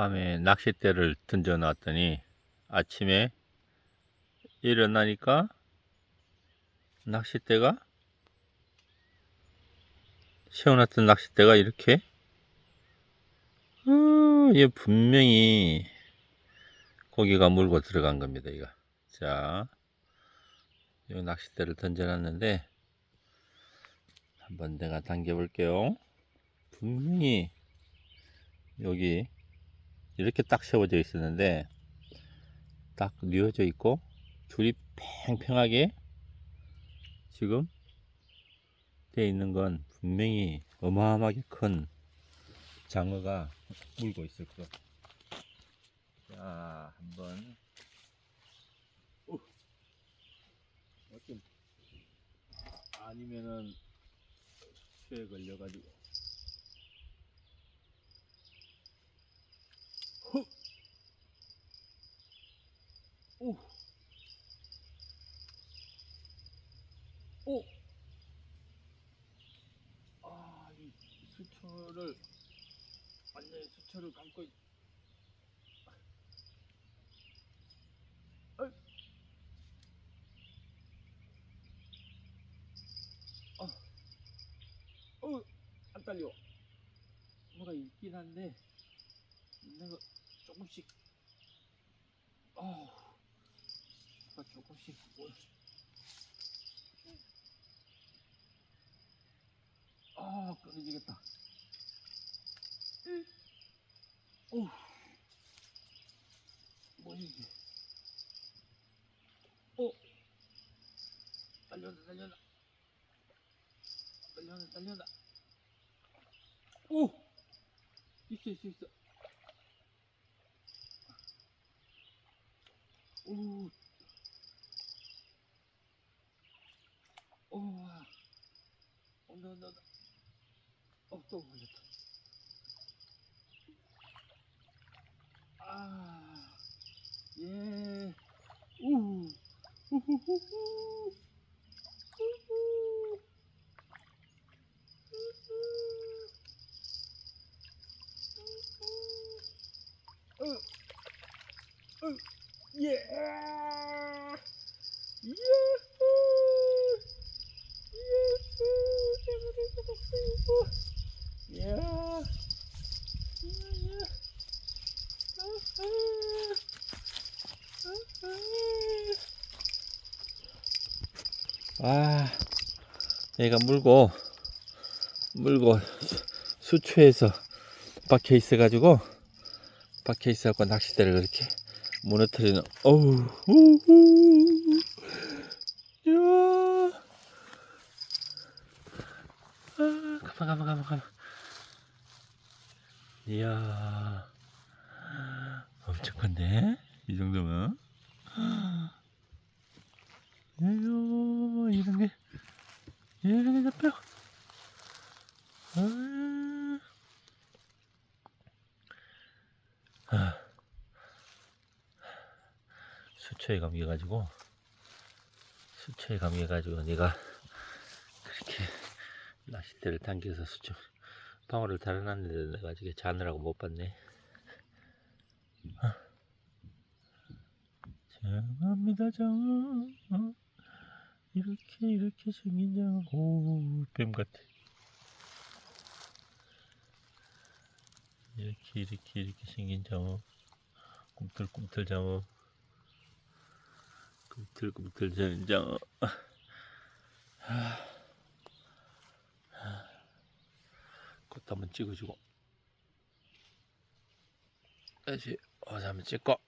밤에 낚싯대를 던져 놨더니 아침에 일어나니까 낚싯대가 세워놨던 낚싯대가 이렇게 어, 얘 분명히 고기가 물고 들어간 겁니다 이거. 자, 이 낚싯대를 던져놨는데 한번 내가 당겨 볼게요. 분명히 여기 이렇게 딱 세워져 있었는데 딱 뉘어져 있고 줄이 팽팽하게 지금 돼 있는 건 분명히 어마어마하게 큰 장어가 물고 있을 거. 자, 한번 오! 아니면은 수에 걸려가지고 헉! 오! 오! 아, 이 수초를 완전히 수초를 감고 있... 어이. 어, 어, 안 딸려. 뭐가 있긴 한데 거 조금씩. 어, 뭐가 조금씩. 뭐. 아, 끊어지겠다. 오, 뭐야 이게? 오, 달려나 달려나 달려나 달려나. 오, 있어 있어 있어. 오, 오, 온다 온다 온다. 어, 또 걸렸다. 아, 예. 우, 우후후후. 우후. 우후. 어, 어, 예. 예후. 예후. 제가 잡았어요. 야. 야, 야. 아, 얘가 물고, 물고, 수- 수초에서 박혀 있어가지고, 박혀 있어갖고 낚싯대를 그렇게 무너뜨리는, 어우, 우후, 야, 아, 가만, 가만, 가만, 가만. 이야, 엄청 큰데? 이 정도면? 에휴, 이런 게, 게 잡혀. 아, 아, 수초에 감겨가지고, 수초에 감겨가지고, 내가 그렇게 낚싯대를 당겨서 수초, 방어를 달아놨는데 내가 지금 자느라고 못 봤네. 장어입니다 장어 어? 이렇게 이렇게 생긴 장어 오뱀 같아. 이렇게 이렇게 이렇게 생긴 장어. 꿈틀꿈틀 장어. 꿈틀꿈틀 생긴 장어. 그것도 한번 찍어주고. 다시 어서 한번 찍고